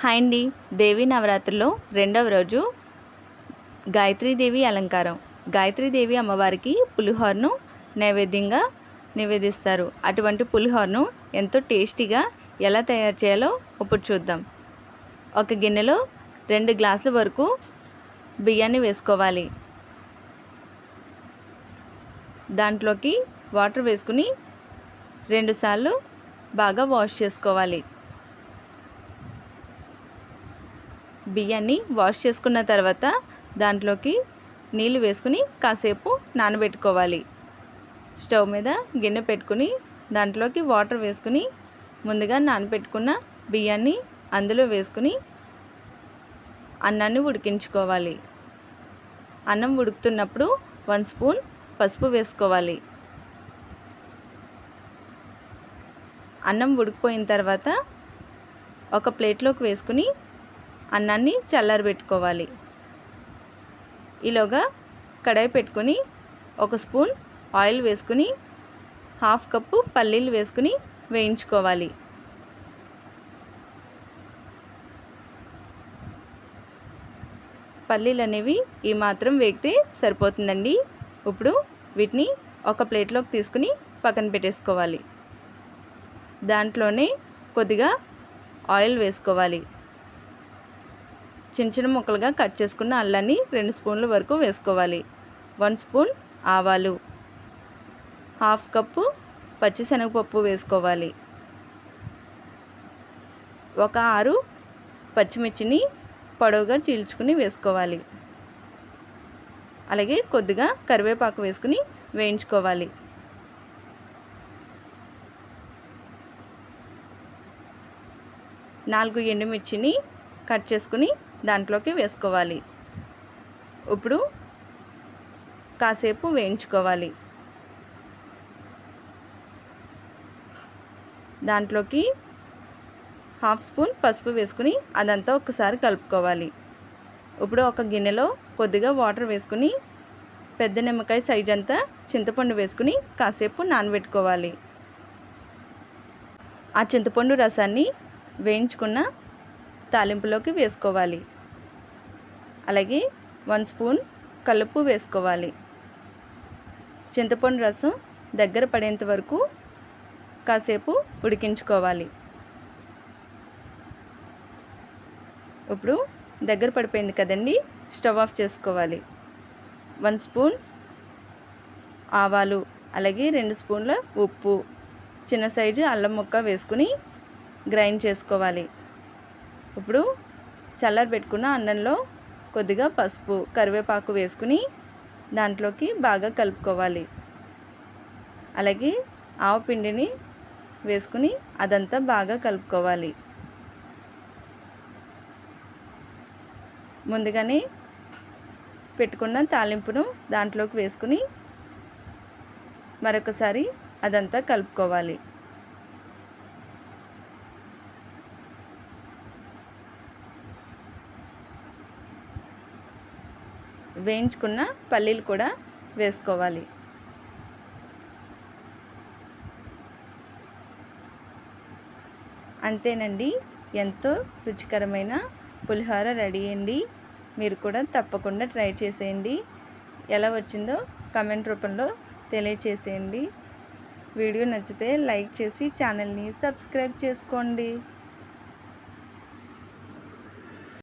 Hi అండి. దేవి నవరాత్రిలో రెండవ రోజు గాయత్రీదేవి అలంకారం. గాయత్రీదేవి అమ్మవారికి పులిహోరను నైవేద్యంగా నివేదిస్తారు. అటువంటి పులిహోరను ఎంతో టేస్టీగా ఎలా తయారు చేయాలో ఇప్పుడు చూద్దాం. ఒక గిన్నెలో రెండు గ్లాసుల వరకు బియ్యాన్ని వేసుకోవాలి. దాంట్లోకి వాటర్ వేసుకుని రెండుసార్లు బాగా వాష్ చేసుకోవాలి. బియ్యాన్ని వాష్ చేసుకున్న తర్వాత దాంట్లోకి నీళ్ళు వేసుకుని కాసేపు నానబెట్టుకోవాలి. స్టవ్ మీద గిన్నె పెట్టుకుని దాంట్లోకి వాటర్ వేసుకుని ముందుగా నానబెట్టుకున్న బియ్యాన్ని అందులో వేసుకుని అన్నాన్ని ఉడికించుకోవాలి. అన్నం ఉడుకుతున్నప్పుడు వన్ స్పూన్ పసుపు వేసుకోవాలి. అన్నం ఉడికిపోయిన తర్వాత ఒక ప్లేట్లోకి వేసుకుని అన్నాన్ని చల్లారబెట్టుకోవాలి ఈలోగా కడాయి పెట్టుకుని ఒక స్పూన్ ఆయిల్ వేసుకుని హాఫ్ కప్పు పల్లీలు వేసుకుని వేయించుకోవాలి. పల్లీలు అనేవి ఈ మాత్రం వేగితే సరిపోతుందండి. ఇప్పుడు వీటిని ఒక ప్లేట్లోకి తీసుకుని పక్కన పెట్టేసుకోవాలి. దాంట్లోనే కొద్దిగా ఆయిల్ వేసుకోవాలి. చిన్న చిన్న ముక్కలుగా కట్ చేసుకున్న అల్లాన్ని రెండు స్పూన్ల వరకు వేసుకోవాలి. వన్ స్పూన్ ఆవాలు. హాఫ్ కప్పు పచ్చిశనగపప్పు వేసుకోవాలి. ఒక ఆరు పచ్చిమిర్చిని పొడవుగా చీల్చుకుని వేసుకోవాలి. అలాగే కొద్దిగా కరివేపాకు వేసుకుని వేయించుకోవాలి. నాలుగు ఎండుమిర్చిని కట్ చేసుకుని దాంట్లోకి వేసుకోవాలి. ఇప్పుడు కాసేపు వేయించుకోవాలి. దాంట్లోకి హాఫ్ స్పూన్ పసుపు వేసుకుని అదంతా ఒకసారి కలుపుకోవాలి. ఇప్పుడు ఒక గిన్నెలో కొద్దిగా వాటర్ వేసుకుని పెద్ద నిమ్మకాయ సైజ్ అంతా చింతపండు వేసుకుని కాసేపు నానబెట్టుకోవాలి. ఆ చింతపండు రసాన్ని వేయించుకున్న తాలింపులోకి వేసుకోవాలి. అలాగే వన్ స్పూన్ కలుపు వేసుకోవాలి. చింతపండు రసం దగ్గర పడేంత వరకు కాసేపు ఉడికించుకోవాలి. ఇప్పుడు దగ్గర పడిపోయింది కదండి స్టవ్ ఆఫ్ చేసుకోవాలి. వన్ స్పూన్ ఆవాలు అలాగే రెండు స్పూన్ల ఉప్పు. చిన్న సైజు అల్లం ముక్క వేసుకుని గ్రైండ్ చేసుకోవాలి. ఇప్పుడు చల్లారి పెట్టుకున్న అన్నంలో కొద్దిగా పసుపు కరివేపాకు వేసుకుని దాంట్లోకి బాగా కలుపుకోవాలి. అలాగే ఆవు పిండిని వేసుకుని అదంతా బాగా కలుపుకోవాలి. ముందుగానే పెట్టుకున్న తాలింపును దాంట్లోకి వేసుకుని మరొకసారి అదంతా కలుపుకోవాలి. వేయించుకున్న పల్లీలు కూడా వేసుకోవాలి. అంతేనండి. ఎంతో రుచికరమైన పులిహోర రెడీ అయ్యండి మీరు కూడా తప్పకుండా ట్రై చేసేయండి. ఎలా వచ్చిందో కమెంట్ రూపంలో తెలియచేసేయండి. వీడియో నచ్చితే లైక్ చేసి ఛానల్ని సబ్స్క్రైబ్ చేసుకోండి.